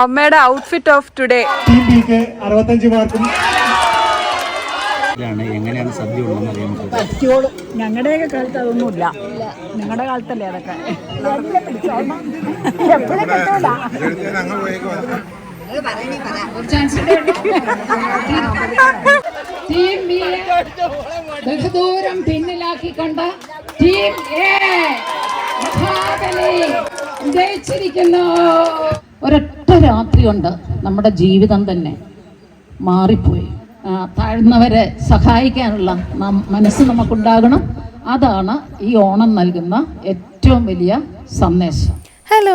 അമ്മയുടെ outfit of today അറുപത്തഞ്ച് മാർക്കും. എങ്ങനെയാണ് സദ്യ ഉണ്ടെന്ന് അറിയാൻ പറ്റും പറ്റിയോളൂ ഞങ്ങളുടെയൊക്കെ കാലത്ത് അതൊന്നുമില്ല. നിങ്ങളുടെ കാലത്തല്ലേ അതൊക്കെ? ബഹുദൂരം പിന്നിലാക്കിക്കൊണ്ട് ടീം എ ജയിച്ചിരിക്കുന്നു. ഒരൊറ്റ രാത്രിയുണ്ട് നമ്മുടെ ജീവിതം തന്നെ മാറിപ്പോയി. താഴ്ന്നവരെ സഹായിക്കാനുള്ള മനസ്സ് നമുക്കുണ്ടാകണം. അതാണ് ഈ ഓണം നൽകുന്ന ഏറ്റവും വലിയ സന്ദേശം. ഹലോ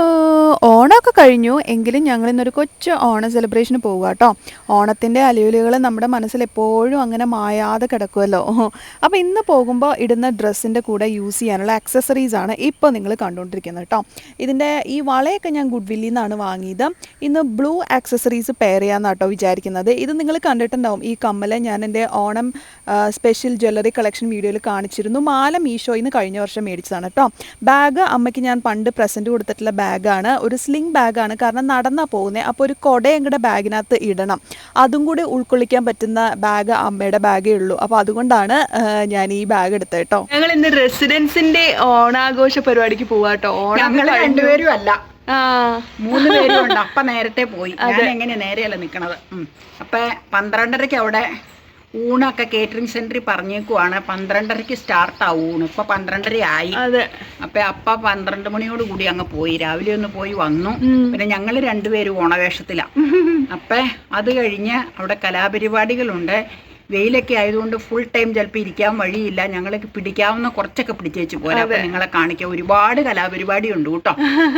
ഓണമൊക്കെ കഴിഞ്ഞു. എങ്കിലും ഞങ്ങൾ ഇന്നൊരു കൊച്ചു ഓണ സെലിബ്രേഷന് പോവുക കേട്ടോ ഓണത്തിന്റെ അലിയുലികൾ നമ്മുടെ മനസ്സിൽ എപ്പോഴും അങ്ങനെ മായാതെ കിടക്കുമല്ലോ അപ്പോൾ ഇന്ന് പോകുമ്പോൾ ഇടുന്ന ഡ്രസ്സിന്റെ കൂടെ യൂസ് ചെയ്യാനുള്ള ആക്സസറീസ് ആണ് ഇപ്പോൾ നിങ്ങൾ കണ്ടുകൊണ്ടിരിക്കുന്നത് കേട്ടോ ഇതിന്റെ ഈ വളയൊക്കെ ഞാൻ ഗുഡ് വില്ലിൽ നിന്നാണ് വാങ്ങിയത്. ഇന്ന് ബ്ലൂ ആക്സസറീസ് പെയർ ചെയ്യാമെന്നാണ് കേട്ടോ വിചാരിക്കുന്നത്. ഇത് നിങ്ങൾ കണ്ടിട്ടുണ്ടാവും. ഈ കമ്മൽ ഞാൻ എന്റെ ഓണം സ്പെഷ്യൽ ജ്വല്ലറി കളക്ഷൻ വീഡിയോയിൽ കാണിച്ചിരുന്നു. മാല മീഷോയിൽ നിന്ന് കഴിഞ്ഞ വർഷം മേടിച്ചതാണ് കേട്ടോ ബാഗ് അമ്മയ്ക്ക് ഞാൻ പണ്ട് പ്രസന്റ് കൊടുത്തിട്ടുള്ള ബാഗാണ്. ഒരു സ്ലിംഗ് ബാഗാണ്. കാരണം നടന്നാണ് പോകുന്നത് അപ്പോൾ ഒരു കൊട ഞങ്ങളുടെ ബാഗിനകത്ത് ഇടണം. അതും കൂടി ഉൾക്കൊള്ളിക്കാൻ പറ്റുന്ന ബാഗ് അമ്മയുടെ ബാഗേ ഉള്ളൂ. അപ്പോൾ അതുകൊണ്ടാണ് ഞാൻ ഈ ബാഗ് എടുത്തത് കേട്ടോ. ഞങ്ങൾ ഇന്ന് റെസിഡൻസിന്റെ ഓണാഘോഷ പരിപാടിക്ക് പോവാട്ടോ ഞങ്ങൾ രണ്ടുപേരും അല്ല. ആ. മൂന്ന് പേരും ഉണ്ട്. അപ്പ നേരത്തെ പോയി. ഞാൻ എങ്ങനെ നേരെയല്ല നിക്കണത്. അപ്പൊ പന്ത്രണ്ടരക്ക് അവിടെ ഊണൊക്കെ കേറ്ററിംഗ് സെന്ററിൽ പറഞ്ഞേക്കുവാണ്. പന്ത്രണ്ടരക്ക് സ്റ്റാർട്ട് ആവും ഊണ്. ഇപ്പൊ പന്ത്രണ്ടര ആയി. അതെ. അപ്പൊ അപ്പ പന്ത്രണ്ട് മണിയോട് കൂടി അങ്ങ് പോയി. രാവിലെ ഒന്ന് പോയി വന്നു. പിന്നെ ഞങ്ങൾ രണ്ടുപേരും ഓണവേഷത്തിലാ. അപ്പൊ അത് കഴിഞ്ഞ് അവിടെ കലാപരിപാടികളുണ്ട്. വെയിലൊക്കെ ആയതുകൊണ്ട് ഫുൾ ടൈം ചിലപ്പോൾ ഇരിക്കാൻ വഴിയില്ല. ഞങ്ങൾക്ക് പിടിക്കാവുന്ന കുറച്ചൊക്കെ പിടിച്ചേച്ച് പോലെ അപ്പൊ നിങ്ങളെ കാണിക്കാൻ ഒരുപാട് കലാപരിപാടി ഉണ്ട് കേട്ടോ.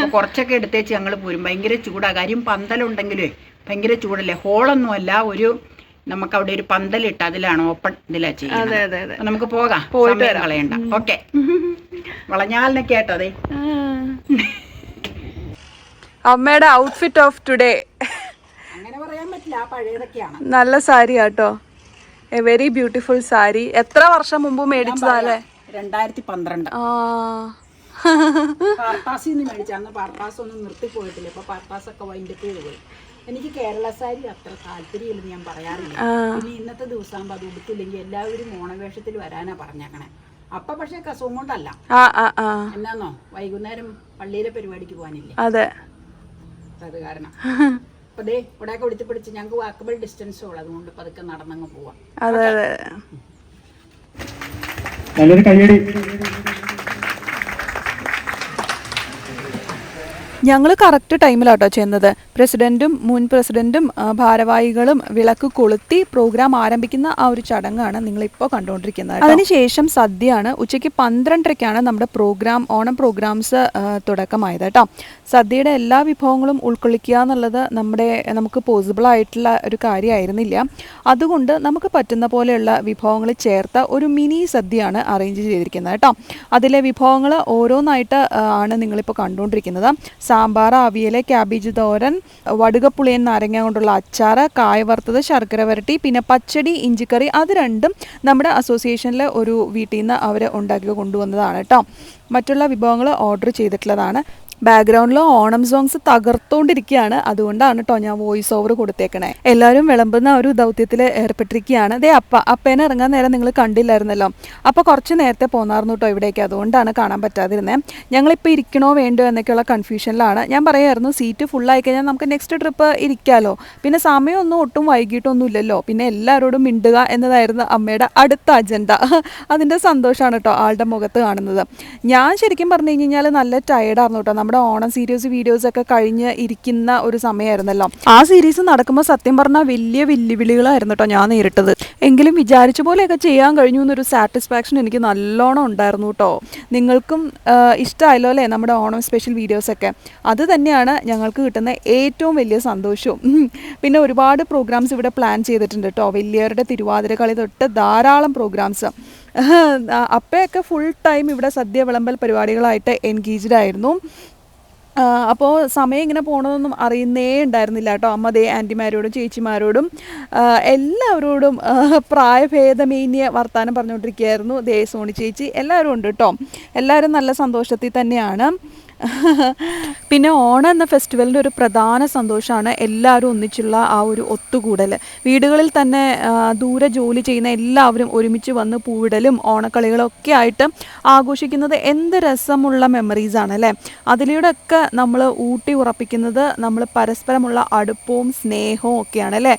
കുറച്ചൊക്കെ എടുത്തേച്ച് ഞങ്ങൾ പോരും. ഭയങ്കര ചൂടാ. കാര്യം പന്തലുണ്ടെങ്കിലേ ഭയങ്കര ചൂടല്ലേ? ഹോളൊന്നും അല്ല ഒരു നമുക്ക് അവിടെ ഒരു പന്തലിട്ട് അതിലാണ് ഓപ്പൺ ഇതിലാ ചെയ്യുന്നത്. അതെ അതെ അതെ. അപ്പൊ നമുക്ക് പോകാം. പോയിട്ട് കളയണ്ട. ഓക്കെ. വളഞ്ഞാലിനെ കേട്ടോ അതെ അമ്മയുടെ ഔട്ട്ഫിറ്റ് ഓഫ് ടുഡേ അങ്ങനെ പറയാൻ പറ്റില്ല. ആ പഴയതൊക്കെയാണ്. നല്ല സാരി ആട്ടോ. A very beautiful sari. എത്ര വർഷം മുമ്പ് മേടിച്ചതാല്ലേ രണ്ടായിരത്തി പന്ത്രണ്ട് നിന്ന് മേടിച്ച അന്ന് പാർപ്പാസ് ഒന്നും നിർത്തിപ്പോയിട്ടില്ല. ഇപ്പൊ പാർപ്പാസ് ഒക്കെ വൈൻഡപ്പ് ചെയ്ത് പോയി. എനിക്ക് കേരള സാരി അത്ര താല്പര്യമില്ലെന്ന് ഞാൻ പറയാറില്ല. ഇനി ഇന്നത്തെ ദിവസം അത് ഉടുത്തില്ലെങ്കിൽ എല്ലാവരും ഓണവേഷത്തിൽ വരാനാ പറഞ്ഞേക്കണേ. അപ്പൊ പക്ഷെ കസവും കൊണ്ടല്ല. ആ ആ ആ. എന്നാന്നോ? വൈകുന്നേരം പള്ളിയിലെ പരിപാടിക്ക് പോകാനില്ലേ? അതെ. അത് കാരണം. അപ്പൊ ദേ ഇവിടെ ഒടുത്തി പിടിച്ച് ഞങ്ങൾക്ക് വാക്കബിൾ ഡിസ്റ്റൻസ് ഉള്ളൂ. അതുകൊണ്ട് പതുക്കെ നടന്നങ്ങ് പോവാം. അതെ അതെ. നല്ലൊരു കയ്യടി. ഞങ്ങൾ കറക്റ്റ് ടൈമിലാട്ടോ ചെന്നത്. പ്രസിഡന്റും മുൻ പ്രസിഡന്റും ഭാരവാഹികളും വിളക്ക് കൊളുത്തി പ്രോഗ്രാം ആരംഭിക്കുന്ന ആ ഒരു ചടങ്ങാണ് നിങ്ങൾ ഇപ്പോൾ കണ്ടുകൊണ്ടിരിക്കുന്നത് അതിനുശേഷം സദ്യയാണ്. ഉച്ചയ്ക്ക് പന്ത്രണ്ടരയ്ക്കാണ് നമ്മുടെ പ്രോഗ്രാം ഓണം പ്രോഗ്രാംസ് തുടക്കമായത് കേട്ടോ. സദ്യയുടെ എല്ലാ വിഭവങ്ങളും ഉൾക്കൊള്ളിക്കുക എന്നുള്ളത് നമ്മുടെ നമുക്ക് പോസിബിൾ ആയിട്ടുള്ള ഒരു കാര്യമായിരുന്നില്ല. അതുകൊണ്ട് നമുക്ക് പറ്റുന്ന പോലെയുള്ള വിഭവങ്ങൾ ചേർത്ത ഒരു മിനി സദ്യയാണ് അറേഞ്ച് ചെയ്തിരിക്കുന്നത് കേട്ടോ. അതിലെ വിഭവങ്ങൾ ഓരോന്നായിട്ട് ആണ് നിങ്ങളിപ്പോൾ കണ്ടുകൊണ്ടിരിക്കുന്നത് സാമ്പാർ അവിയൽ ക്യാബേജ് തോരൻ വടുകപ്പുളിയൻ നാരങ്ങ കൊണ്ടുള്ള അച്ചാർ കായ വറുത്തത് ശർക്കര വരട്ടി പിന്നെ പച്ചടി ഇഞ്ചിക്കറി അത് രണ്ടും നമ്മുടെ അസോസിയേഷനിലെ ഒരു വീട്ടിൽ നിന്ന് അവർ ഉണ്ടാക്കി കൊണ്ടുവന്നതാണ് കേട്ടോ മറ്റുള്ള വിഭവങ്ങൾ ഓർഡർ ചെയ്തിട്ടുള്ളതാണ്. ബാക്ക്ഗ്രൗണ്ടിൽ ഓണം സോങ്സ് തകർത്തോണ്ടിരിക്കുകയാണ് അതുകൊണ്ടാണ് കേട്ടോ ഞാൻ വോയിസ് ഓവർ കൊടുത്തേക്കണേ. എല്ലാവരും വിളമ്പുന്ന ഒരു ദൗത്യത്തിൽ ഏർപ്പെട്ടിരിക്കുകയാണ് ദേ അപ്പ അപ്പേനെ ഇറങ്ങാൻ നേരം നിങ്ങൾ കണ്ടില്ലായിരുന്നല്ലോ. അപ്പോൾ കുറച്ച് നേരത്തെ പോന്നായിരുന്നു കേട്ടോ ഇവിടേക്ക്. അതുകൊണ്ടാണ് കാണാൻ പറ്റാതിരുന്നത് ഞങ്ങളിപ്പോൾ ഇരിക്കണോ വേണ്ടോ എന്നൊക്കെയുള്ള കൺഫ്യൂഷനിലാണ് ഞാൻ പറയായിരുന്നു സീറ്റ് ഫുള്ളായി കഴിഞ്ഞാൽ നമുക്ക് നെക്സ്റ്റ് ട്രിപ്പ് ഇരിക്കാമല്ലോ പിന്നെ സമയമൊന്നും ഒട്ടും വൈകിട്ടൊന്നും ഇല്ലല്ലോ പിന്നെ എല്ലാവരോടും മിണ്ടുക എന്നതായിരുന്നു അമ്മയുടെ അടുത്ത അജണ്ട അതിന്റെ സന്തോഷമാണ് കേട്ടോ ആളുടെ മുഖത്ത് കാണുന്നത്. ഞാൻ ശരിക്കും പറഞ്ഞു കഴിഞ്ഞാൽ നല്ല ടയർഡായിരുന്നു കേട്ടോ നമ്മുടെ ഓണം സീരീസ് വീഡിയോസ് ഒക്കെ കഴിഞ്ഞ് ഇരിക്കുന്ന ഒരു സമയമായിരുന്നല്ലോ ആ സീരീസ് നടക്കുമ്പോൾ സത്യം പറഞ്ഞാൽ വലിയ വെല്ലുവിളികളായിരുന്നു കേട്ടോ ഞാൻ നേരിട്ടത്. എങ്കിലും വിചാരിച്ച പോലെയൊക്കെ ചെയ്യാൻ കഴിഞ്ഞു എന്നൊരു സാറ്റിസ്ഫാക്ഷൻ എനിക്ക് നല്ലോണം ഉണ്ടായിരുന്നു കേട്ടോ നിങ്ങൾക്കും ഇഷ്ടമായല്ലോ അല്ലേ നമ്മുടെ ഓണം സ്പെഷ്യൽ വീഡിയോസൊക്കെ അത് തന്നെയാണ് ഞങ്ങൾക്ക് കിട്ടുന്ന ഏറ്റവും വലിയ സന്തോഷവും. പിന്നെ ഒരുപാട് പ്രോഗ്രാംസ് ഇവിടെ പ്ലാൻ ചെയ്തിട്ടുണ്ട് കേട്ടോ വലിയവരുടെ തിരുവാതിര കളി തൊട്ട് ധാരാളം പ്രോഗ്രാംസ് അപ്പയൊക്കെ ഫുൾ ടൈം ഇവിടെ സദ്യ വിളമ്പൽ പരിപാടികളായിട്ട് എൻഗേജ്ഡ് ആയിരുന്നു. അപ്പോൾ സമയം ഇങ്ങനെ പോകണമെന്നൊന്നും അറിയുന്നേ ഉണ്ടായിരുന്നില്ല കേട്ടോ. അമ്മതേ ആന്റിമാരോടും ചേച്ചിമാരോടും എല്ലാവരോടും പ്രായഭേദമേന്യ വർത്തമാനം പറഞ്ഞുകൊണ്ടിരിക്കുകയായിരുന്നു. ദേ സോണി ചേച്ചി എല്ലാവരും ഉണ്ട് കേട്ടോ. എല്ലാവരും നല്ല സന്തോഷത്തിൽ തന്നെയാണ്. പിന്നെ ഓണം എന്ന ഫെസ്റ്റിവലിന്റെ ഒരു പ്രധാന സന്തോഷമാണ് എല്ലാവരും ഒന്നിച്ചുള്ള ആ ഒരു ഒത്തുകൂടൽ വീടുകളിൽ തന്നെ ദൂരെ ജോലി ചെയ്യുന്ന എല്ലാവരും ഒരുമിച്ച് വന്ന് പൂവിടലും ഓണക്കളികളൊക്കെ ആയിട്ട് ആഘോഷിക്കുന്നത് എന്ത് രസമുള്ള മെമ്മറീസാണ് അല്ലേ? അതിലൂടെയൊക്കെ നമ്മൾ ഊട്ടി ഉറപ്പിക്കുന്നത് നമ്മൾ പരസ്പരമുള്ള അടുപ്പവും സ്നേഹവും ഒക്കെയാണ് അല്ലേ?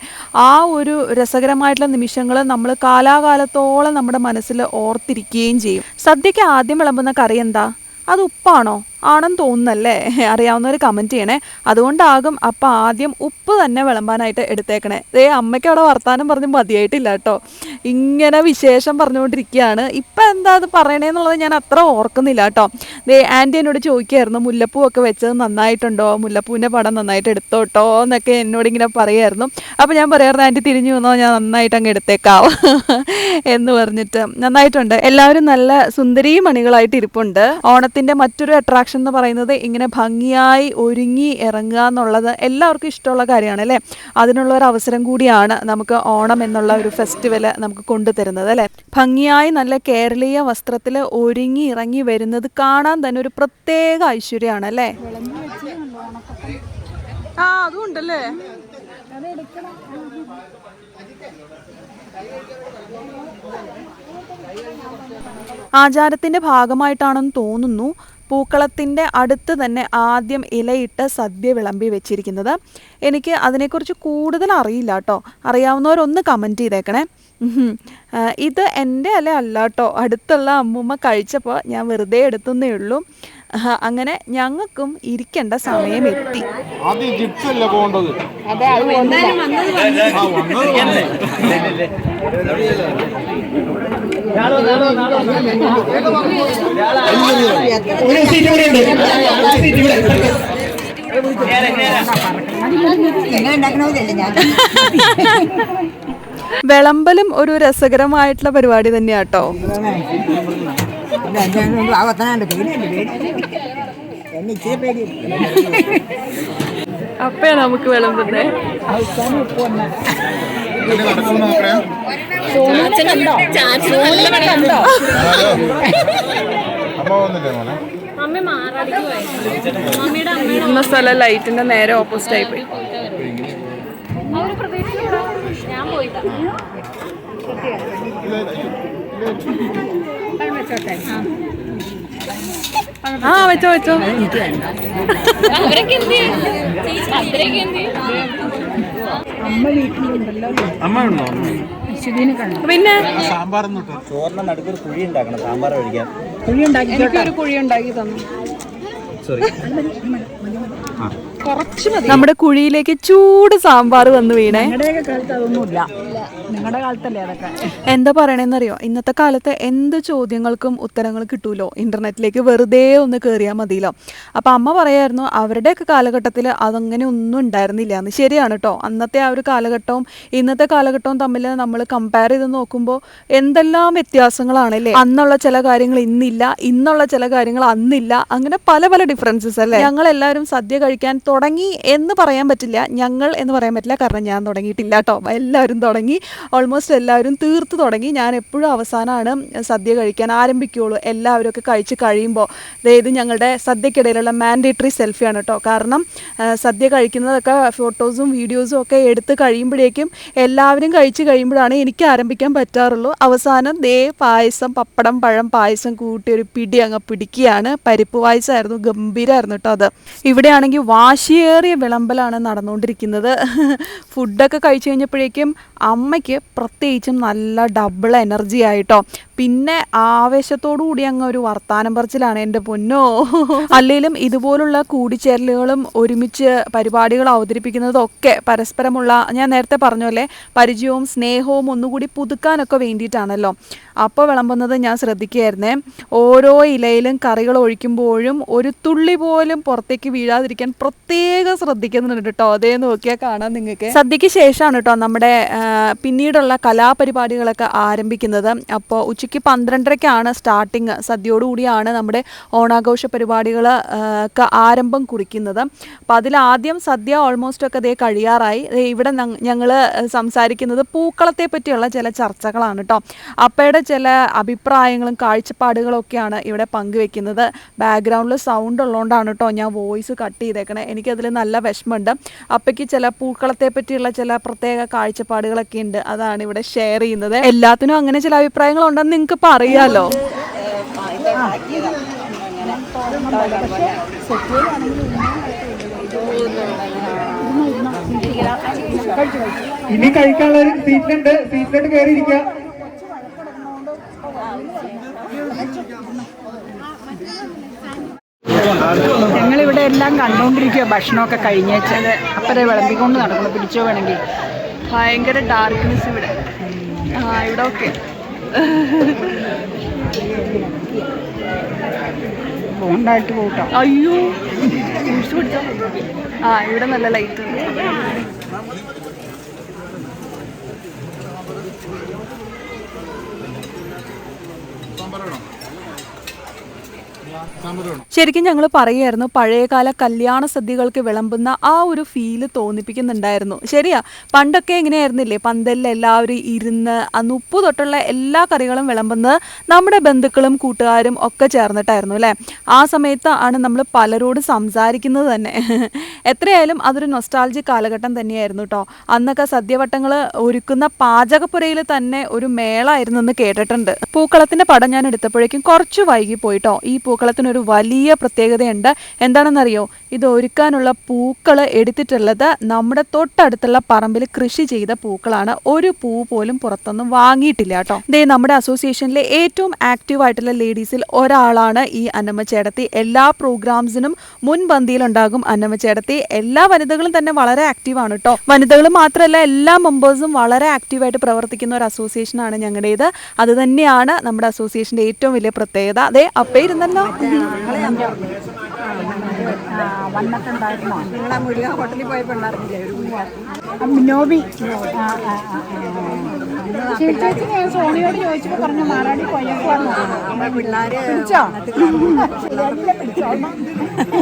ആ ഒരു രസകരമായിട്ടുള്ള നിമിഷങ്ങൾ നമ്മൾ കാലാകാലത്തോളം നമ്മുടെ മനസ്സിൽ ഓർത്തിരിക്കുകയും ചെയ്യും. സദ്യക്ക് ആദ്യം വിളമ്പുന്ന കറി എന്താ? അത് ഉപ്പാണോ? ആണെന്ന് തോന്നുന്നല്ലേ? അറിയാവുന്നവർ കമന്റ് ചെയ്യണേ. അതുകൊണ്ടാകും അപ്പം ആദ്യം ഉപ്പ് തന്നെ വിളമ്പാനായിട്ട് എടുത്തേക്കണേ. ദേ അമ്മയ്ക്ക് അവിടെ വർത്താനം പറഞ്ഞ് മതിയായിട്ടില്ല കേട്ടോ. ഇങ്ങനെ വിശേഷം പറഞ്ഞുകൊണ്ടിരിക്കുകയാണ്. ഇപ്പം എന്താ അത് പറയണേന്നുള്ളത് ഞാൻ അത്ര ഓർക്കുന്നില്ല കേട്ടോ. ദേ ആന്റി എന്നോട് ചോദിക്കുമായിരുന്നു മുല്ലപ്പൂ ഒക്കെ വെച്ചത് നന്നായിട്ടുണ്ടോ? മുല്ലപ്പൂവിന്റെ പടം നന്നായിട്ട് എടുത്തോട്ടോ എന്നൊക്കെ എന്നോട് ഇങ്ങനെ പറയുമായിരുന്നു അപ്പോൾ ഞാൻ പറയായിരുന്നു ആന്റി തിരിഞ്ഞു വന്നോ? ഞാൻ നന്നായിട്ട് അങ്ങ് എടുത്തേക്കാം. എന്ന് പറഞ്ഞിട്ട്. നന്നായിട്ടുണ്ട്. എല്ലാവരും നല്ല സുന്ദരീ മണികളായിട്ട് ഇരിപ്പുണ്ട്. ഓണത്തിന്റെ മറ്റൊരു അട്രാക്ഷൻ എന്ന് പറയുന്നത് ഇങ്ങനെ ഭംഗിയായി ഒരുങ്ങി ഇറങ്ങുക എന്നുള്ളത് എല്ലാവർക്കും ഇഷ്ടമുള്ള കാര്യമാണ് അല്ലേ? അതിനുള്ള ഒരു അവസരം കൂടിയാണ് നമുക്ക് ഓണം എന്നുള്ള ഒരു ഫെസ്റ്റിവൽ നമുക്ക് കൊണ്ടുതരുന്നത് അല്ലേ? ഭംഗിയായി നല്ല കേരളീയ വസ്ത്രത്തിൽ ഒരുങ്ങി ഇറങ്ങി വരുന്നത് കാണാൻ തന്നെ ഒരു പ്രത്യേക ഐശ്വര്യമാണ് അല്ലേ? ആ അതും ഉണ്ടല്ലേ? ആചാരത്തിന്റെ ഭാഗമായിട്ടാണെന്ന് തോന്നുന്നു. പൂക്കളത്തിന്റെ അടുത്ത് തന്നെ ആദ്യം ഇലയിട്ട് സദ്യ വിളമ്പി വെച്ചിരിക്കുന്നത്. എനിക്ക് അതിനെക്കുറിച്ച് കൂടുതൽ അറിയില്ല കേട്ടോ. അറിയാവുന്നവരൊന്ന് കമന്റ് ചെയ്തേക്കണേ. ഇത് എന്റെ അല്ല അല്ല കേട്ടോ. അടുത്തുള്ള അമ്മൂമ്മ കഴിച്ചപ്പോൾ ഞാൻ വെറുതെ എടുത്തുന്നേ ഉള്ളൂ. അങ്ങനെ ഞങ്ങൾക്കും ഇരിക്കേണ്ട സമയം എത്തി. ഞാൻ ജിപ്സ് അല്ലേ വിളമ്പലും ഒരു രസകരമായിട്ടുള്ള പരിപാടി തന്നെയാട്ടോ. അപ്പയാണ് നമുക്ക് വിളമ്പുന്നത് ഇരുന്ന സ്ഥലം ലൈറ്റിന്റെ നേരെ ഓപ്പോസിറ്റ് ആയി പോയി. ആ വെച്ചോ വെച്ചോ. അമ്മ ഉണ്ടോ? പിന്നെ? സാമ്പാർ ചോറിന്റെ നടുക്കൊരു കുഴി ഉണ്ടാക്കണം സാമ്പാർ കഴിക്കാൻ. കുഴി ഉണ്ടാക്കി കുഴി ഉണ്ടാക്കി തന്നു. സോറി നമ്മുടെ കുഴിയിലേക്ക് ചൂട് സാമ്പാർ വന്ന് വീണേ. എന്താ പറയണെന്നറിയോ? ഇന്നത്തെ കാലത്ത് എന്ത് ചോദ്യങ്ങൾക്കും ഉത്തരങ്ങൾ കിട്ടൂലോ? ഇന്റർനെറ്റിലേക്ക് വെറുതെ ഒന്ന് കയറിയാൽ മതിയല്ലോ. അപ്പൊ അമ്മ പറയായിരുന്നു അവരുടെയൊക്കെ കാലഘട്ടത്തിൽ അതങ്ങനെ ഒന്നും ഉണ്ടായിരുന്നില്ല. എന്ന് ശരിയാണ് കേട്ടോ അന്നത്തെ ആ ഒരു കാലഘട്ടവും ഇന്നത്തെ കാലഘട്ടവും തമ്മിൽ നമ്മൾ കമ്പയർ ചെയ്ത് നോക്കുമ്പോൾ എന്തെല്ലാം വ്യത്യാസങ്ങളാണ് അല്ലേ അന്നുള്ള ചില കാര്യങ്ങൾ ഇന്നില്ല ഇന്നുള്ള ചില കാര്യങ്ങൾ അന്നില്ല അങ്ങനെ പല പല ഡിഫറൻസസ് അല്ലേ? ഞങ്ങൾ എല്ലാവരും സദ്യ കഴിക്കാൻ തുടങ്ങി എന്ന് പറയാൻ പറ്റില്ല. ഞങ്ങൾ എന്ന് പറയാൻ പറ്റില്ല. കാരണം ഞാൻ തുടങ്ങിയിട്ടില്ല കേട്ടോ. എല്ലാവരും തുടങ്ങി. ഓൾമോസ്റ്റ് എല്ലാവരും തീർത്ത് തുടങ്ങി. ഞാൻ എപ്പോഴും അവസാനമാണ് സദ്യ കഴിക്കാൻ ആരംഭിക്കുകയുള്ളൂ എല്ലാവരും ഒക്കെ കഴിച്ച് കഴിയുമ്പോൾ അതായത് ഞങ്ങളുടെ സദ്യക്കിടയിലുള്ള മാൻഡേറ്ററി സെൽഫിയാണ് കേട്ടോ. കാരണം സദ്യ കഴിക്കുന്നതൊക്കെ ഫോട്ടോസും വീഡിയോസും ഒക്കെ എടുത്ത് കഴിയുമ്പോഴേക്കും എല്ലാവരും കഴിച്ച് കഴിയുമ്പോഴാണ് എനിക്ക് ആരംഭിക്കാൻ പറ്റാറുള്ളൂ. അവസാനം ദേ പായസം പപ്പടം പഴം പായസം കൂട്ടി ഒരു പിടി അങ്ങ് പിടിക്കുകയാണ്. പരിപ്പ് പായസമായിരുന്നു. ഗംഭീരമായിരുന്നു കേട്ടോ അത്. ഇവിടെയാണെങ്കിൽ വാശിയേറിയ വിളമ്പലാണ് നടന്നുകൊണ്ടിരിക്കുന്നത്. ഫുഡൊക്കെ കഴിച്ചു കഴിഞ്ഞപ്പോഴേക്കും അമ്മയ്ക്ക് പ്രത്യേകിച്ചും നല്ല ഡബിൾ എനർജി ആയിട്ടോ. പിന്നെ ആവേശത്തോടു കൂടി അങ്ങ് ഒരു വർത്താനം പറച്ചിലാണ് എന്റെ പൊന്നോ. അല്ലെങ്കിലും ഇതുപോലുള്ള കൂടിച്ചേരലുകളും ഒരുമിച്ച് പരിപാടികൾ അവതരിപ്പിക്കുന്നതൊക്കെ പരസ്പരമുള്ള ഞാൻ നേരത്തെ പറഞ്ഞല്ലേ പരിചയവും സ്നേഹവും ഒന്നുകൂടി പുതുക്കാനൊക്കെ വേണ്ടിയിട്ടാണല്ലോ. അപ്പോൾ വിളമ്പുന്നത് ഞാൻ ശ്രദ്ധിക്കുകയായിരുന്നേ. ഓരോ ഇലയിലും കറികൾ ഒഴിക്കുമ്പോഴും ഒരു തുള്ളി പോലും പുറത്തേക്ക് വീഴാതിരിക്കാൻ പ്രത്യേക പ്രത്യേകം ശ്രദ്ധിക്കുന്നുണ്ട് കേട്ടോ. അതേ നോക്കിയാൽ കാണാം നിങ്ങൾക്ക്. സദ്യക്ക് ശേഷമാണ് കേട്ടോ നമ്മുടെ പിന്നീടുള്ള കലാപരിപാടികളൊക്കെ ആരംഭിക്കുന്നത്. അപ്പോൾ ഉച്ചയ്ക്ക് പന്ത്രണ്ടരയ്ക്കാണ് സ്റ്റാർട്ടിങ്. സദ്യയോടുകൂടിയാണ് നമ്മുടെ ഓണാഘോഷ പരിപാടികൾ ഒക്കെ ആരംഭം കുറിക്കുന്നത്. അപ്പോൾ അതിലാദ്യം സദ്യ ഓൾമോസ്റ്റ് ഒക്കെ ദേ കഴിയാറായി. ഇവിടെ ഞങ്ങൾ സംസാരിക്കുന്നത് പൂക്കളത്തെ പറ്റിയുള്ള ചില ചർച്ചകളാണ് കേട്ടോ. അപ്പയുടെ ചില അഭിപ്രായങ്ങളും കാഴ്ചപ്പാടുകളും ഒക്കെയാണ് ഇവിടെ പങ്കുവെക്കുന്നത്. ബാക്ക്ഗ്രൗണ്ടിൽ സൗണ്ട് ഉള്ളതുകൊണ്ടാണ് കേട്ടോ ഞാൻ വോയിസ് കട്ട് ചെയ്തേക്കണേ. എനിക്കതിൽ നല്ല വിഷമമുണ്ട്. അപ്പയ്ക്ക് ചില പൂക്കളത്തെ പറ്റിയുള്ള ചില പ്രത്യേക കാഴ്ചപ്പാടുകളൊക്കെ ഉണ്ട്. അതാണ് ഇവിടെ ഷെയർ ചെയ്യുന്നത്. എല്ലാത്തിനും അങ്ങനെ ചില അഭിപ്രായങ്ങൾ അഭിപ്രായങ്ങളുണ്ടെന്ന് നിങ്ങൾക്ക് ഇപ്പോൾ അറിയാലോ. ഇനി കഴിക്കാനുള്ള ഒരു സീറ്റിലുണ്ട് സീറ്റിലോട്ട് കയറിയിരിക്കുക ഞങ്ങളിവിടെ എല്ലാം കണ്ടുകൊണ്ടിരിക്കുക ഭക്ഷണമൊക്കെ കഴിഞ്ഞേച്ചത്. അപ്പരെ വിളമ്പിക്കൊണ്ട് നടക്കണം. പിടിച്ചോ വേണമെങ്കിൽ. ഭയങ്കര ഡാർക്ക്നെസ് ഇവിടെ. ആ ഇവിടെ ഓക്കെ. ബോണ്ടായിട്ട് കൂട്ടാം അയ്യോ. ആ ഇവിടെ നല്ല ലൈറ്റ് ഉണ്ട്. ശരിക്കും ഞങ്ങൾ പറയുമായിരുന്നു പഴയകാല കല്യാണ സദ്യകൾക്ക് വിളമ്പുന്ന ആ ഒരു ഫീൽ തോന്നിപ്പിക്കുന്നുണ്ടായിരുന്നു. ശരിയാ? പണ്ടൊക്കെ എങ്ങനെയായിരുന്നില്ലേ പന്തലിൽ എല്ലാവരും ഇരുന്ന് അന്ന് ഉപ്പ് തൊട്ടുള്ള എല്ലാ കറികളും വിളമ്പുന്നത് നമ്മുടെ ബന്ധുക്കളും കൂട്ടുകാരും ഒക്കെ ചേർന്നിട്ടായിരുന്നു അല്ലേ? ആ സമയത്ത് ആണ് നമ്മൾ പലരോട് സംസാരിക്കുന്നത് തന്നെ. എത്രയായാലും അതൊരു നൊസ്റ്റാൾജി കാലഘട്ടം തന്നെയായിരുന്നു കേട്ടോ അന്നൊക്കെ സദ്യവട്ടങ്ങൾ ഒരുക്കുന്ന പാചകപ്പുരയിൽ തന്നെ ഒരു മേളായിരുന്നു എന്ന് കേട്ടിട്ടുണ്ട്. പൂക്കളത്തിന്റെ പടം ഞാൻ എടുത്തപ്പോഴേക്കും കുറച്ച് വൈകി പോയിട്ടോ ഈ പൂക്കളത്തിനൊരു വലിയ പ്രത്യേകതയുണ്ട്. എന്താണെന്നറിയോ? ഇത് ഒരുക്കാനുള്ള പൂക്കൾ എടുത്തിട്ടുള്ളത് നമ്മുടെ തൊട്ടടുത്തുള്ള പറമ്പിൽ കൃഷി ചെയ്ത പൂക്കളാണ്. ഒരു പൂ പോലും പുറത്തൊന്നും വാങ്ങിയിട്ടില്ല കേട്ടോ. ഇതേ നമ്മുടെ അസോസിയേഷനിലെ ഏറ്റവും ആക്റ്റീവ് ആയിട്ടുള്ള ലേഡീസിൽ ഒരാളാണ് ഈ അന്നമ്മ ചേട്ടത്തി. എല്ലാ പ്രോഗ്രാംസിനും മുൻപന്തിയിലുണ്ടാകും അന്നമ്മ ചേട്ടത്തി. എല്ലാ വനിതകളും തന്നെ വളരെ ആക്റ്റീവാണ് കേട്ടോ. വനിതകൾ മാത്രമല്ല എല്ലാ മെമ്പേഴ്സും വളരെ ആക്റ്റീവായിട്ട് പ്രവർത്തിക്കുന്ന ഒരു അസോസിയേഷനാണ് ഞങ്ങളുടേത്. അത് തന്നെയാണ് നമ്മുടെ അസോസിയേഷന്റെ ഏറ്റവും വലിയ പ്രത്യേകത. അതെ അപ്പേ ഇരുന്നല്ലോ. വന്നിട്ടുണ്ടായിരുന്നോ നിങ്ങളെ മുരുക ഹോട്ടലിൽ പോയപ്പോൾ നോബി ചേച്ചി ഞാൻ സോണിയോട് ചോദിച്ചപ്പോൾ പറഞ്ഞു മാറാടി പോയപ്പോ പിള്ളേര് പിടിച്ചോ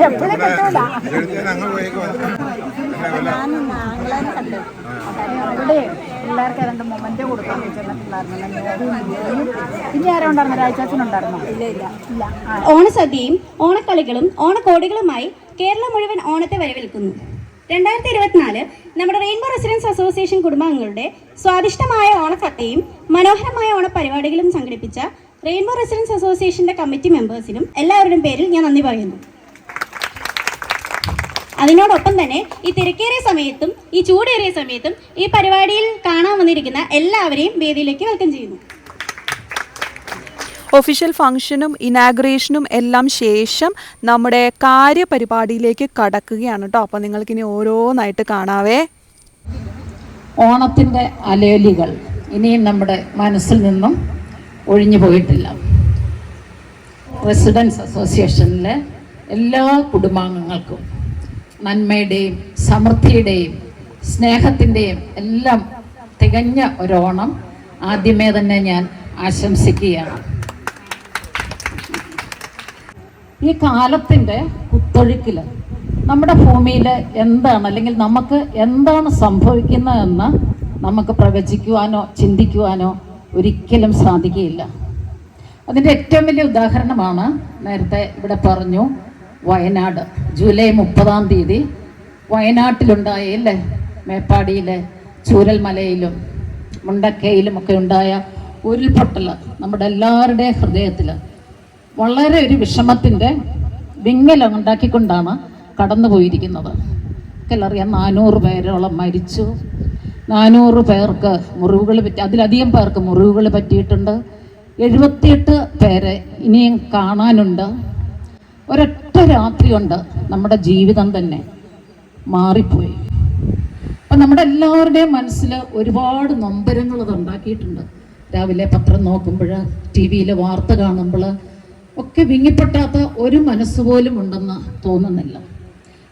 എപ്പോഴും കിട്ടൂല അവിടെ പിള്ളേർക്ക് ഏതാണ്ട് മൊമെന്റ് കൊടുക്കാൻ വെച്ചിട്ടുണ്ടായിരുന്നു ഇനി ആരും ഉണ്ടായിരുന്നു രാജാച്ചനുണ്ടായിരുന്നു ഇല്ല ഇല്ല. ഇല്ല. ഓണസദ്യയും ഓണക്കളികളും ഓണക്കോടികളുമായി കേരളം മുഴുവൻ ഓണത്തെ വരവേൽക്കുന്നു. രണ്ടായിരത്തി ഇരുപത്തിനാല് നമ്മുടെ റെയിൻബോ റെസിഡൻസ് അസോസിയേഷൻ കുടുംബാംഗങ്ങളുടെ സ്വാദിഷ്ടമായ ഓണക്കത്തയും മനോഹരമായ ഓണപരിപാടികളും സംഘടിപ്പിച്ച റെയിൻബോ റെസിഡൻസ് അസോസിയേഷന്റെ കമ്മിറ്റി മെമ്പേഴ്സിനും എല്ലാവരുടെയും പേരിൽ ഞാൻ നന്ദി പറയുന്നു. അതിനോടൊപ്പം തന്നെ ഈ തിരക്കേറിയ സമയത്തും ഈ ചൂടേറിയ സമയത്തും ഈ പരിപാടിയിൽ കാണാൻ വന്നിരിക്കുന്ന എല്ലാവരെയും വേദിയിലേക്ക് വെൽക്കം ചെയ്യുന്നു. ഒഫീഷ്യൽ ഫംഗ്ഷനും ഇനാഗ്രേഷനും എല്ലാം ശേഷം നമ്മുടെ കാര്യപരിപാടിയിലേക്ക് കടക്കുകയാണ് കേട്ടോ അപ്പോൾ നിങ്ങൾക്കിനി ഓരോന്നായിട്ട് കാണാവേ. ഓണത്തിന്റെ അലേലികൾ ഇനിയും നമ്മുടെ മനസ്സിൽ നിന്നും ഒഴിഞ്ഞു പോയിട്ടില്ല. റെസിഡൻസ് അസോസിയേഷനിലെ എല്ലാ കുടുംബാംഗങ്ങൾക്കും നന്മയുടെയും സമൃദ്ധിയുടെയും സ്നേഹത്തിന്റെയും എല്ലാം തികഞ്ഞ ഒരോണം ആദ്യമേ തന്നെ ഞാൻ ആശംസിക്കുകയാണ്. ഈ കാലത്തിന്റെ കുത്തൊഴുക്കിൽ നമ്മുടെ ഭൂമിയിൽ എന്താണ് അല്ലെങ്കിൽ നമുക്ക് എന്താണ് സംഭവിക്കുന്നതെന്ന് നമുക്ക് പ്രവചിക്കുവാനോ ചിന്തിക്കുവാനോ ഒരിക്കലും സാധിക്കുകയില്ല. അതിന്റെ ഏറ്റവും വലിയ ഉദാഹരണമാണ് നേരത്തെ ഇവിടെ പറഞ്ഞു വയനാട്. ജൂലൈ മുപ്പതാം തീയതി വയനാട്ടിലുണ്ടായ അല്ലേ മേപ്പാടിയിലെ ചൂരൽമലയിലും മുണ്ടക്കയിലും ഒക്കെ ഉണ്ടായ ഉരുൾപൊട്ടൽ നമ്മുടെ എല്ലാവരുടെയും ഹൃദയത്തിൽ വളരെ ഒരു വിഷമത്തിന്റെ വിങ്ങലുണ്ടാക്കിക്കൊണ്ടാണ് കടന്നു പോയിരിക്കുന്നത്. അറിയാം നാനൂറ് പേരോളം മരിച്ചു. നാനൂറ് പേർക്ക് മുറിവുകൾ പറ്റി അതിലധികം പേർക്ക് മുറിവുകൾ പറ്റിയിട്ടുണ്ട്. എഴുപത്തിയെട്ട് പേരെ ഇനിയും കാണാനുണ്ട്. ഒരൊറ്റ രാത്രി കൊണ്ട് നമ്മുടെ ജീവിതം തന്നെ മാറിപ്പോയി. അപ്പം നമ്മുടെ എല്ലാവരുടെയും മനസ്സിൽ ഒരുപാട് നൊമ്പരങ്ങൾ അത് ഉണ്ടാക്കിയിട്ടുണ്ട്. രാവിലെ പത്രം നോക്കുമ്പോൾ ടി വിയിൽ വാർത്ത കാണുമ്പോൾ ഒക്കെ വിങ്ങിപ്പെട്ടാത്ത ഒരു മനസ്സ് പോലും ഉണ്ടെന്ന് തോന്നുന്നില്ല.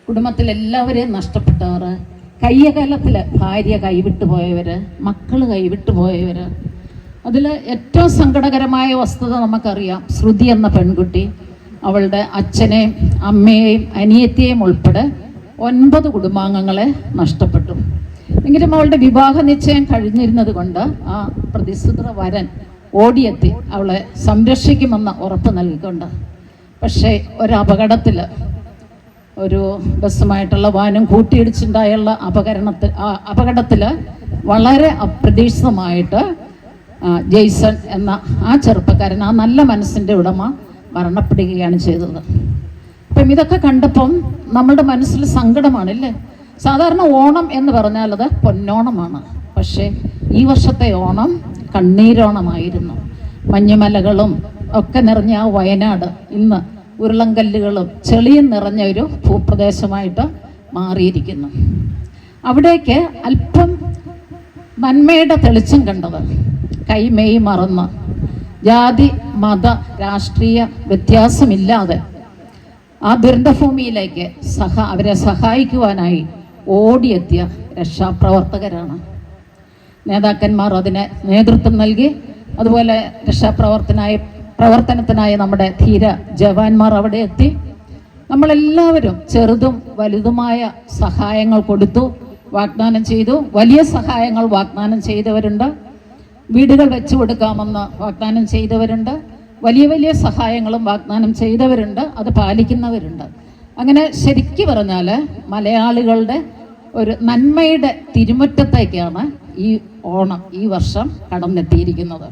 കുടുംബത്തിൽ എല്ലാവരെയും നഷ്ടപ്പെട്ടവർ കയ്യകാലത്തിൽ ഭാര്യ കൈവിട്ടു പോയവർ മക്കൾ കൈവിട്ടു പോയവർ അതിൽ ഏറ്റവും സങ്കടകരമായ വസ്തുത നമുക്കറിയാം ശ്രുതി എന്ന പെൺകുട്ടി അവളുടെ അച്ഛനെയും അമ്മയെയും അനിയത്തിയെയും ഉൾപ്പെടെ ഒൻപത് കുടുംബാംഗങ്ങളെ നഷ്ടപ്പെട്ടു. എങ്കിലും അവളുടെ വിവാഹ നിശ്ചയം കഴിഞ്ഞിരുന്നത് കൊണ്ട് ആ പ്രതിസുത്ര വരൻ ഓടിയെത്തി അവളെ സംരക്ഷിക്കുമെന്ന് ഉറപ്പ് നൽകിക്കൊണ്ട്. പക്ഷേ ഒരപകടത്തിൽ ഒരു ബസ്സുമായിട്ടുള്ള വാനും കൂട്ടിയിടിച്ചുണ്ടായുള്ള അപകരണത്തിൽ അപകടത്തിൽ വളരെ അപ്രതീക്ഷിതമായിട്ട് ജെയ്സൺ എന്ന ആ ചെറുപ്പക്കാരൻ ആ നല്ല മനസ്സിന്റെ ഉടമ മരണപ്പെടുകയാണ് ചെയ്തത്. അപ്പം ഇതൊക്കെ കണ്ടപ്പം നമ്മുടെ മനസ്സിൽ സങ്കടമാണല്ലേ? സാധാരണ ഓണം എന്ന് പറഞ്ഞാൽ അത് പൊന്നോണമാണ്. പക്ഷേ ഈ വർഷത്തെ ഓണം കണ്ണീരോണമായിരുന്നു. മഞ്ഞുമലകളും ഒക്കെ നിറഞ്ഞ ആ വയനാട് ഇന്ന് ഉരുളങ്കല്ലുകളും ചെളിയും നിറഞ്ഞ ഒരു ഭൂപ്രദേശമായിട്ട് മാറിയിരിക്കുന്നു. അവിടേക്ക് അല്പം നന്മയുടെ തെളിച്ചം കണ്ടത് കൈമേയ് മറന്ന്. ജാതി മത രാഷ്ട്രീയ വ്യത്യാസമില്ലാതെ ആ ദുരന്തഭൂമിയിലേക്ക് സഹ അവരെ സഹായിക്കുവാനായി ഓടിയെത്തിയ രക്ഷാപ്രവർത്തകരാണ്. നേതാക്കന്മാർ അതിന് നേതൃത്വം നൽകി. അതുപോലെ രക്ഷാപ്രവർത്തനായി പ്രവർത്തനത്തിനായി നമ്മുടെ ധീര ജവാന്മാർ അവിടെ എത്തി. നമ്മളെല്ലാവരും ചെറുതും വലുതുമായ സഹായങ്ങൾ കൊടുത്തു വാഗ്ദാനം ചെയ്തു. വലിയ സഹായങ്ങൾ വാഗ്ദാനം ചെയ്തവരുണ്ട്. വീടുകൾ വെച്ചു കൊടുക്കാമെന്ന് വാഗ്ദാനം ചെയ്തവരുണ്ട്. വലിയ വലിയ സഹായങ്ങളും വാഗ്ദാനം ചെയ്തവരുണ്ട്. അത് പാലിക്കുന്നവരുണ്ട്. അങ്ങനെ ശരിക്കു പറഞ്ഞാൽ മലയാളികളുടെ ഒരു നന്മയുടെ തിരുമുറ്റത്തേക്കാണ് ഈ ഓണം ഈ വർഷം കടന്നെത്തിയിരിക്കുന്നത്.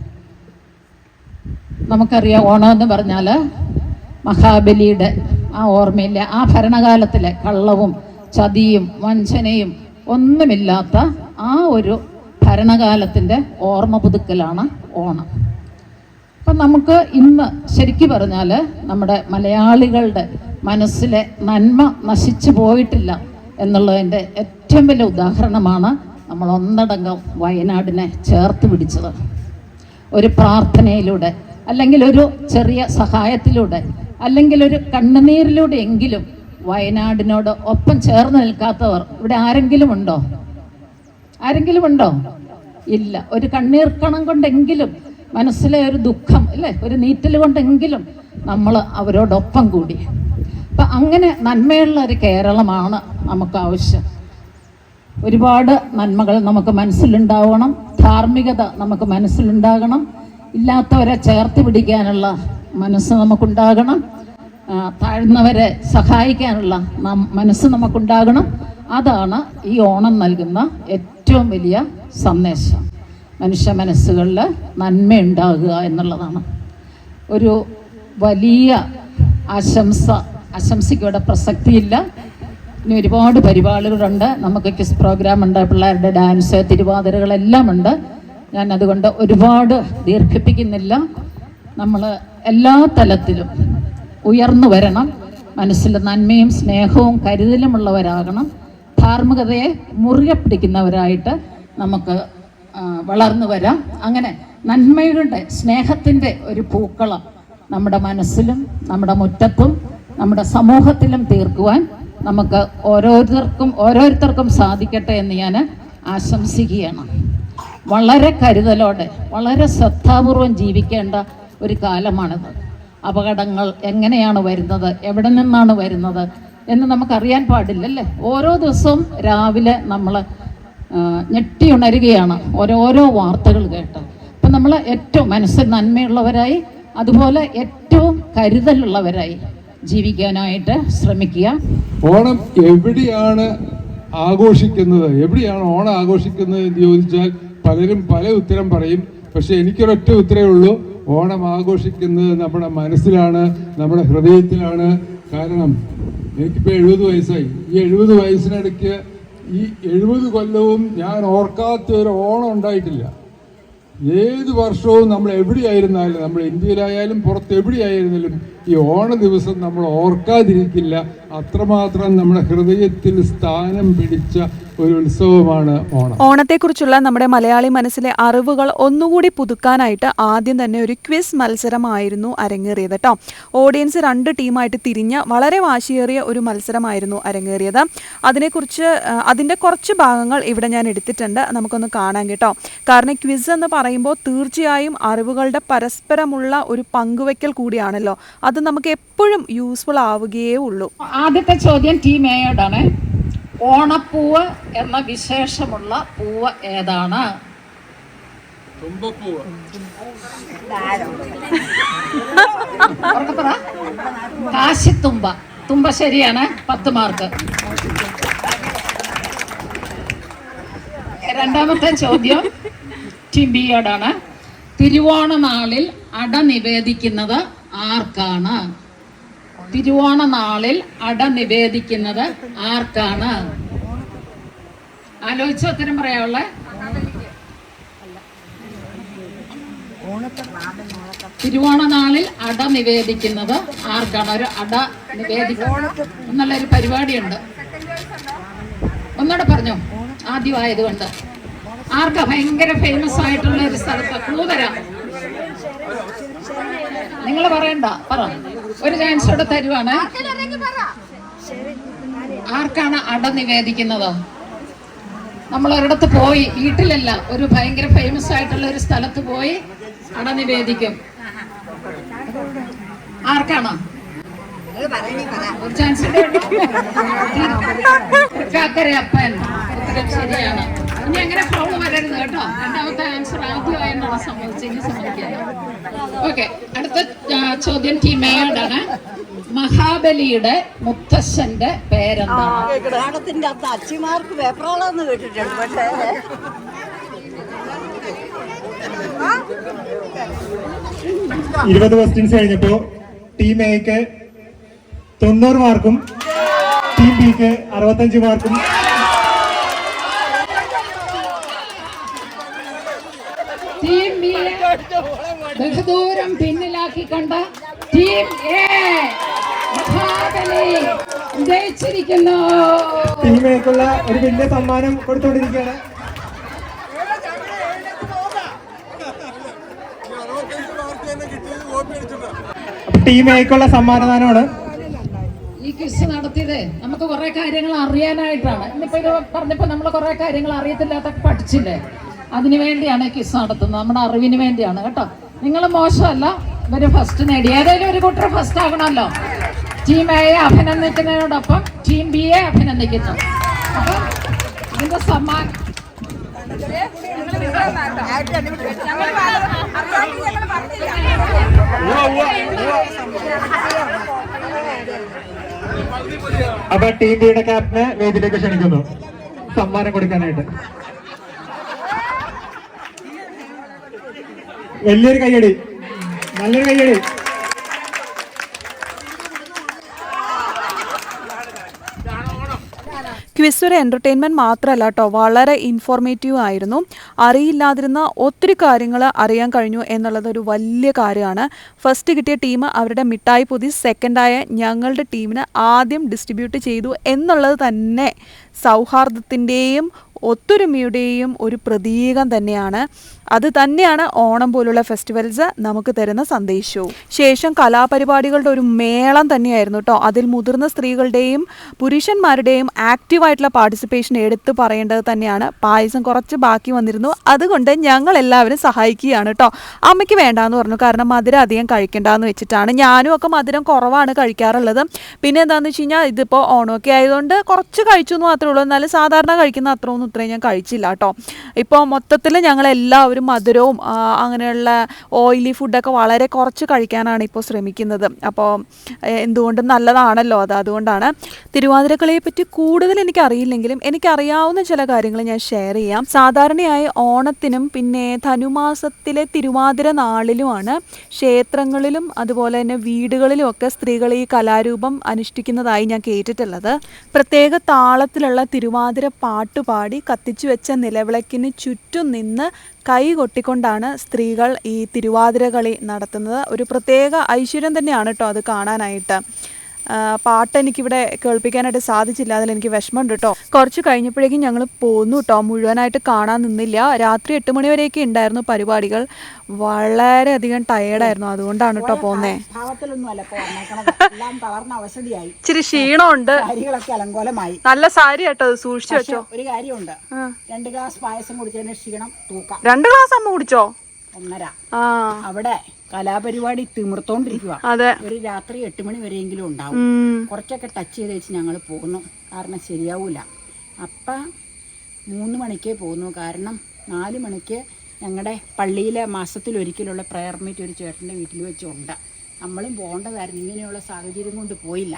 നമുക്കറിയാം ഓണം എന്ന് പറഞ്ഞാൽ മഹാബലിയുടെ ആ ഓർമ്മയില്ല ആ ഭരണകാലത്തിലെ കള്ളവും ചതിയും വഞ്ചനയും ഒന്നുമില്ലാത്ത ആ ഒരു ഭരണകാലത്തിന്റെ ഓർമ്മ പുതുക്കലാണ് ഓണം. അപ്പം നമുക്ക് ഇന്ന് ശരിക്കു പറഞ്ഞാൽ നമ്മുടെ മലയാളികളുടെ മനസ്സിലെ നന്മ നശിച്ചു പോയിട്ടില്ല എന്നുള്ളതിന്റെ ഏറ്റവും വലിയ ഉദാഹരണമാണ് നമ്മൾ ഒന്നടങ്കം വയനാടിനെ ചേർത്ത് പിടിച്ചത്. ഒരു പ്രാർത്ഥനയിലൂടെ അല്ലെങ്കിൽ ഒരു ചെറിയ സഹായത്തിലൂടെ അല്ലെങ്കിൽ ഒരു കണ്ണുനീരിലൂടെ എങ്കിലും വയനാടിനോട് ഒപ്പം ചേർന്ന് നിൽക്കാത്തവർ ഇവിടെ ആരെങ്കിലും ഉണ്ടോ? ആരെങ്കിലും ഉണ്ടോ? ഇല്ല. ഒരു കണ്ണീർക്കണം കണം കൊണ്ടെങ്കിലും മനസ്സിലെ ഒരു ദുഃഖം അല്ലേ? ഒരു നീറ്റൽ കൊണ്ടെങ്കിലും നമ്മൾ അവരോടൊപ്പം കൂടി. അപ്പം അങ്ങനെ നന്മയുള്ള ഒരു കേരളമാണ് നമുക്ക് ആവശ്യം. ഒരുപാട് നന്മകൾ നമുക്ക് മനസ്സിലുണ്ടാവണം. ധാർമ്മികത നമുക്ക് മനസ്സിലുണ്ടാകണം. ഇല്ലാത്തവരെ ചേർത്ത് പിടിക്കാനുള്ള മനസ്സ് നമുക്കുണ്ടാകണം. താഴ്ന്നവരെ സഹായിക്കാനുള്ള മനസ്സ് നമുക്കുണ്ടാകണം. അതാണ് ഈ ഓണം നൽകുന്ന ഏറ്റവും വലിയ സന്ദേശം. മനുഷ്യ മനസ്സുകളിൽ നന്മയുണ്ടാകുക എന്നുള്ളതാണ്. ഒരു വലിയ ആശംസ ആശംസയ്ക്കിവിടെ പ്രസക്തിയില്ല. ഇനി ഒരുപാട് പരിപാടികളുണ്ട്. നമുക്ക് ക്വിസ് പ്രോഗ്രാം ഉണ്ട്. പിള്ളേരുടെ ഡാൻസ് തിരുവാതിരകളെല്ലാം ഉണ്ട്. ഞാൻ അതുകൊണ്ട് ഒരുപാട് ദീർഘിപ്പിക്കുന്നില്ല. നമ്മൾ എല്ലാ തലത്തിലും ഉയർന്നു വരണം. മനസ്സിൽ നന്മയും സ്നേഹവും കരുതലുമുള്ളവരാകണം. ധാർമ്മികതയെ മുറുകെ പിടിക്കുന്നവരായിട്ട് നമുക്ക് വളർന്നു വരാം. അങ്ങനെ നന്മയുടെ സ്നേഹത്തിന്റെ ഒരു പൂക്കളം നമ്മുടെ മനസ്സിലും നമ്മുടെ മുറ്റത്തും നമ്മുടെ സമൂഹത്തിലും തീർക്കുവാൻ നമുക്ക് ഓരോരുത്തർക്കും ഓരോരുത്തർക്കും സാധിക്കട്ടെ എന്ന് ഞാൻ ആശംസിക്കുകയാണ്. വളരെ കരുതലോടെ വളരെ ശ്രദ്ധാപൂർവം ജീവിക്കേണ്ട ഒരു കാലമാണിത്. അപകടങ്ങൾ എങ്ങനെയാണ് വരുന്നത്? എവിടെ നിന്നാണ് വരുന്നത്? എന്ന് നമുക്കറിയാൻ പാടില്ലല്ലേ? ഓരോ ദിവസവും രാവിലെ നമ്മൾ ഞെട്ടി ഉണരുകയാണ് ഓരോരോ വാർത്തകൾ കേട്ട്. അപ്പം നമ്മൾ ഏറ്റവും മനസ്സിൽ നന്മയുള്ളവരായി അതുപോലെ ഏറ്റവും കരുതലുള്ളവരായി ജീവിക്കാനായിട്ട് ശ്രമിക്കുക. ഓണം എവിടെയാണ് ആഘോഷിക്കുന്നത്? എവിടെയാണ് ഓണം ആഘോഷിക്കുന്നത് എന്ന് ചോദിച്ചാൽ പലരും പല ഉത്തരം പറയും. പക്ഷെ എനിക്കൊരൊറ്റ ഉത്തരവേ ഉള്ളൂ. ഓണം ആഘോഷിക്കുന്നത് നമ്മുടെ മനസ്സിലാണ് നമ്മുടെ ഹൃദയത്തിലാണ്. കാരണം എനിക്കിപ്പോൾ എഴുപത് വയസ്സായി. ഈ എഴുപത് വയസ്സിനിടയ്ക്ക് ഈ എഴുപത് കൊല്ലവും ഞാൻ ഓർക്കാത്ത ഒരു ഓണം ഉണ്ടായിട്ടില്ല. ഏത് വർഷവും നമ്മൾ എവിടെയായിരുന്നാലും നമ്മൾ ഇന്ത്യയിലായാലും പുറത്ത് എവിടെയായിരുന്നാലും ഈ ഓണ ദിവസം നമ്മൾ ഓർക്കാതിരിക്കില്ല. അത്രമാത്രം നമ്മുടെ ഹൃദയത്തിൽ സ്ഥാനം പിടിച്ച ഒരു ഉത്സവമാണ് ഓണം. ഓണത്തെക്കുറിച്ചുള്ള നമ്മുടെ മലയാളി മനസ്സിലെ അറിവുകൾ ഒന്നുകൂടി പുതുക്കാനായിട്ട് ആദ്യം തന്നെ ഒരു ക്വിസ് മത്സരമായിരുന്നു അരങ്ങേറിയത് കേട്ടോ ഓഡിയൻസ് രണ്ട് ടീമായിട്ട് തിരിഞ്ഞ വളരെ വാശിയേറിയ ഒരു മത്സരമായിരുന്നു അരങ്ങേറിയത്. അതിനെക്കുറിച്ച് അതിന്റെ കുറച്ച് ഭാഗങ്ങൾ ഇവിടെ ഞാൻ എടുത്തിട്ടുണ്ട്. നമുക്കൊന്ന് കാണാൻ കേട്ടോ. കാരണം ക്വിസ് എന്ന് പറയുമ്പോൾ തീർച്ചയായും അറിവുകളുടെ പരസ്പരമുള്ള ഒരു പങ്കുവയ്ക്കൽ കൂടിയാണല്ലോ. അത് നമുക്ക് എപ്പോഴും യൂസ്ഫുൾ ആവുകയേ ഉള്ളൂ. ആദ്യത്തെ ചോദ്യം ടി എയോടാണ് ഓണപ്പൂവ് എന്ന വിശേഷമുള്ള പൂവ് ഏതാണ്. കാശിത്തുമ്പ. തുമ്പ ശരിയാണ് പത്ത് മാർക്ക്. രണ്ടാമത്തെ ചോദ്യം ടീം ബിയോടാണ് തിരുവോണ നാളിൽ അട നിവേദിക്കുന്നത് ആർക്കാണ്? തിരുവോണ നാളിൽ അട നിവേദിക്കുന്നത് ആർക്കാണ്? ആലോചിച്ച് ഉത്തരം പറയാനുള്ള തിരുവോണ നാളിൽ അട നിവേദിക്കുന്നത് ആർക്കാണ്? ഒരു അട നിവേദിക്കുന്നത് എന്നുള്ളൊരു പരിപാടിയുണ്ട്. ഒന്നുകൂടെ പറഞ്ഞോ? ആദ്യമായതുകൊണ്ട്. ആർക്കാ? ഭയങ്കര ഫേമസ് ആയിട്ടുള്ള ഒരു സ്ഥലത്ത് ക്ലൂ നിങ്ങൾ പറയണ്ട പറ. ഒരു ചാൻസ് കൂടെ തരുവാണ്. ആർക്കാണ് അട നിവേദിക്കുന്നത്? നമ്മൾ ഒരിടത്ത് പോയി വീട്ടിലല്ല ഒരു ഭയങ്കര ഫേമസ് ആയിട്ടുള്ള ഒരു സ്ഥലത്ത് പോയി അട നിവേദിക്കും. ആർക്കാണ്? ഒരു ചാൻസ് അപ്പൻ ശരിയാണ്. ഇനി അങ്ങനെ കേട്ടോ. രണ്ടാമത്തെ ആൻസർ ആദ്യമായിട്ടാണ് സംഭവിച്ചത്. ഇനി ഓക്കെ അടുത്ത ചോദ്യം ചോദ്യം ടീമയോടാണ് മഹാബലിയുടെ മുത്തശ്ശന്റെ പേരെന്താണ് ഘടത്തിന്റെ അകത്ത് അച്ചിമാർക്ക് വെപ്രോളെന്ന് കേട്ടിട്ടുണ്ട് പക്ഷേ. ഇരുപത് ക്വസ്റ്റ്യൻസ് കഴിഞ്ഞപ്പോ ടീം എക്ക് തൊണ്ണൂറ് മാർക്കും ടീം ബിക്ക് അറുപത്തഞ്ച് മാർക്കും ടീം ബി ബഹുദൂരം പിന്നിലാക്കി കണ്ട ടീം എ മഹാബലി ജയിച്ചിരിക്കുന്നു. ടീമേക്കുള്ള ഒരു വലിയ സമ്മാനം കൊടുത്തുകൊണ്ടിരിക്കുകയാണ്. ടീം എക്കുള്ള സമ്മാനദാനമാണ്. ഈ ക്വിസ് നടത്തിയത് നമുക്ക് കുറെ കാര്യങ്ങൾ അറിയാനായിട്ടാണ്. ഇന്നിപ്പോ ഇത് പറഞ്ഞപ്പോ നമ്മൾ കുറെ കാര്യങ്ങൾ അറിയത്തില്ലാത്ത പഠിച്ചില്ലേ? അതിനു വേണ്ടിയാണ് ഈ ക്വിസ് നടത്തുന്നത്. നമ്മുടെ അറിവിന് വേണ്ടിയാണ് കേട്ടോ. നിങ്ങൾ മോശമല്ല. ഇവർ ഫസ്റ്റ് നേടി. ഏതെങ്കിലും ഒരു കൂട്ടർ ഫസ്റ്റ് ആകണമല്ലോ. ടീം എയെ അഭിനന്ദിക്കുന്നതിനോടൊപ്പം ടീം ബി എ അഭിനന്ദിക്കുന്നു. അപ്പൊ സമ്മാനം അപ്പൊ ടീം ബിയുടെ ക്യാപ്റ്റനെ വേദിയിലേക്ക് ക്ഷണിക്കുന്നു. സമ്മാനം കൊടുക്കാനായിട്ട്. വലിയൊരു കയ്യടി. നല്ലൊരു കയ്യടി. ക്വിസ് ഒരു എന്റർടൈൻമെന്റ് മാത്രമല്ല കേട്ടോ വളരെ ഇൻഫോർമേറ്റീവ് ആയിരുന്നു. അറിയില്ലാതിരുന്ന ഒത്തിരി കാര്യങ്ങൾ അറിയാൻ കഴിഞ്ഞു എന്നുള്ളത് ഒരു വലിയ കാര്യമാണ്. ഫസ്റ്റ് കിട്ടിയ ടീം അവരുടെ മിഠായി പൊതി സെക്കൻഡായ ഞങ്ങളുടെ ടീമിന് ആദ്യം ഡിസ്ട്രിബ്യൂട്ട് ചെയ്തു എന്നുള്ളത് തന്നെ സൗഹാർദ്ദത്തിന്റെയും ഒത്തൊരുമയുടെയും ഒരു പ്രതീകം തന്നെയാണ്. അത് തന്നെയാണ് ഓണം പോലുള്ള ഫെസ്റ്റിവൽസ് നമുക്ക് തരുന്ന സന്ദേശവും. ശേഷം കലാപരിപാടികളുടെ ഒരു മേളം തന്നെയായിരുന്നു കേട്ടോ അതിൽ മുതിർന്ന സ്ത്രീകളുടെയും പുരുഷന്മാരുടെയും ആക്റ്റീവായിട്ടുള്ള പാർട്ടിസിപ്പേഷൻ എടുത്തു പറയേണ്ടത് തന്നെയാണ്. പായസം കുറച്ച് ബാക്കി വന്നിരുന്നു. അതുകൊണ്ട് ഞങ്ങൾ എല്ലാവരും സഹായിക്കുകയാണ് കേട്ടോ അമ്മയ്ക്ക് വേണ്ടാന്ന് പറഞ്ഞു. കാരണം മധുരം അധികം കഴിക്കേണ്ടെന്ന് വെച്ചിട്ടാണ്. ഞാനും ഒക്കെ മധുരം കുറവാണ് കഴിക്കാറുള്ളത്. പിന്നെ എന്താണെന്ന് വെച്ച് കഴിഞ്ഞാൽ ഇതിപ്പോൾ ഓണമൊക്കെ ആയതുകൊണ്ട് കുറച്ച് കഴിച്ചു എന്ന് മാത്രമേ ഉള്ളൂ. എന്നാലും സാധാരണ കഴിക്കുന്ന അത്ര ഒന്നും ഇത്രയും ഞാൻ കഴിച്ചില്ല കേട്ടോ. ഇപ്പോൾ മൊത്തത്തിൽ ഞങ്ങൾ എല്ലാവരും മധുരവും അങ്ങനെയുള്ള ഓയിലി ഫുഡൊക്കെ വളരെ കുറച്ച് കഴിക്കാനാണ് ഇപ്പോൾ ശ്രമിക്കുന്നത്. അപ്പോൾ എന്തുകൊണ്ടും നല്ലതാണല്ലോ അത്. അതുകൊണ്ടാണ് തിരുവാതിരക്കളിയെ പറ്റി കൂടുതൽ എനിക്കറിയില്ലെങ്കിലും എനിക്കറിയാവുന്ന ചില കാര്യങ്ങൾ ഞാൻ ഷെയർ ചെയ്യാം. സാധാരണയായി ഓണത്തിനും പിന്നെ ധനുമാസത്തിലെ തിരുവാതിര നാളിലുമാണ് ക്ഷേത്രങ്ങളിലും അതുപോലെ തന്നെ വീടുകളിലും ഒക്കെ സ്ത്രീകൾ ഈ കലാരൂപം അനുഷ്ഠിക്കുന്നതായി ഞാൻ കേട്ടിട്ടുള്ളത്. പ്രത്യേക താളത്തിലുള്ള തിരുവാതിര പാട്ട് പരിപാടി കത്തിച്ചു വെച്ച നിലവിളക്കിന് ചുറ്റും നിന്ന് കൈ കൊട്ടിക്കൊണ്ടാണ് സ്ത്രീകൾ ഈ തിരുവാതിര കളി നടത്തുന്നത്. ഒരു പ്രത്യേക ഐശ്വര്യം തന്നെയാണ് കേട്ടോ അത് കാണാനായിട്ട്. പാട്ട് എനിക്കിവിടെ കേൾപ്പിക്കാനായിട്ട് സാധിച്ചില്ല. അതിൽ എനിക്ക് വിഷമമുണ്ട് കേട്ടോ കുറച്ച് കഴിഞ്ഞപ്പോഴേക്കും ഞങ്ങൾ പോന്നു കേട്ടോ മുഴുവനായിട്ട് കാണാൻ നിന്നില്ല. രാത്രി എട്ട് മണി വരെയൊക്കെ ഉണ്ടായിരുന്നു പരിപാടികൾ. വളരെയധികം ടയേർഡായിരുന്നു അതുകൊണ്ടാണ് കേട്ടോ പോന്നേ. ഇച്ചിരി ക്ഷീണമുണ്ട്. നല്ല സാരി കേട്ടോ സൂക്ഷിച്ചു വെച്ചോ. ഒരു കാര്യമുണ്ട്. രണ്ട് ഗ്ലാസ് പായസം കുടിച്ചതിന് ക്ഷീണം തൂക്കാം. രണ്ട് ഗ്ലാസ് അമ്മ കുടിച്ചോ? ഒന്നര. ആ. അവിടെ കലാപരിപാടി തിമിർത്തോണ്ടിരിക്കുക ഒരു രാത്രി എട്ട് മണി വരെയെങ്കിലും ഉണ്ടാവും. കുറച്ചൊക്കെ ടച്ച് ചെയ്ത് വെച്ച് ഞങ്ങൾ പോകുന്നു. കാരണം ശരിയാവൂല. അപ്പ മൂന്ന് മണിക്കേ പോകുന്നു. കാരണം നാല് മണിക്ക് ഞങ്ങളുടെ പള്ളിയിലെ മാസത്തിലൊരിക്കലുള്ള പ്രയർ മീറ്റ് ഒരു ചേട്ടന്റെ വീട്ടിൽ വെച്ചുണ്ട്. നമ്മളും പോകേണ്ടതായിരുന്നു. ഇങ്ങനെയുള്ള സാഹചര്യം കൊണ്ട് പോയില്ല.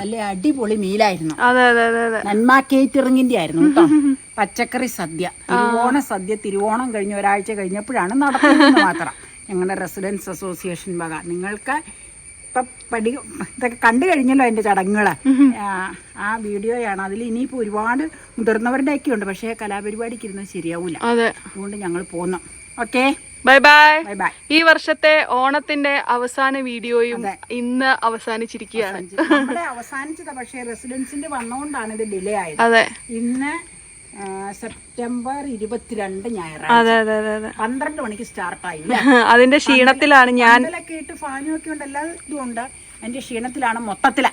നല്ല അടിപൊളി മീലായിരുന്നു. അതെ അതെ അതെ അതെ. നന്മ ആയിരുന്നു കേട്ടോ. പച്ചക്കറി സദ്യ. തിരുവോണ സദ്യ. തിരുവോണം കഴിഞ്ഞ ഒരാഴ്ച കഴിഞ്ഞപ്പോഴാണ് നടത്തുന്നത് മാത്രം. ഞങ്ങളുടെ റെസിഡൻസ് അസോസിയേഷൻ വക. നിങ്ങൾക്ക് ഇപ്പൊ പടി ഇതൊക്കെ കണ്ടു കഴിഞ്ഞല്ലോ അതിന്റെ ചടങ്ങുകൾ ആ വീഡിയോയാണ്. അതിൽ ഇനിയിപ്പോൾ ഒരുപാട് മുതിർന്നവരുടെ ഒക്കെ ഉണ്ട്. പക്ഷേ കലാപരിപാടിക്ക് ഇരുന്ന് ശരിയാവില്ല അതെ. അതുകൊണ്ട് ഞങ്ങൾ പോന്നു. ഓക്കെ? Bye bye. ബൈ ഈ വർഷത്തെ ഓണത്തിന്റെ അവസാന വീഡിയോയും ഇന്ന് അവസാനിച്ചിരിക്കുകയാണ്. അവസാനിച്ചത്. പക്ഷേ റെസിഡൻസിന്റെ വന്നുകൊണ്ടാണ് ഇത് ഡിലേ ആയത്. അതെ. ഇന്ന് സെപ്റ്റംബർ ഇരുപത്തിരണ്ട് ഞായറാഴ്ച. അതെ അതെ അതെ അതെ. പന്ത്രണ്ട് മണിക്ക് സ്റ്റാർട്ടായി അതിന്റെ ക്ഷീണത്തിലാണ് ഞാൻ ഇട്ട് ഫാനും ഒക്കെ ഉണ്ട് എല്ലാ ഇതും ഉണ്ട് അതിന്റെ ക്ഷീണത്തിലാണ് മൊത്തത്തിൽ.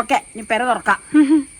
ഓക്കെ ഇനി പെര തുറക്കാം.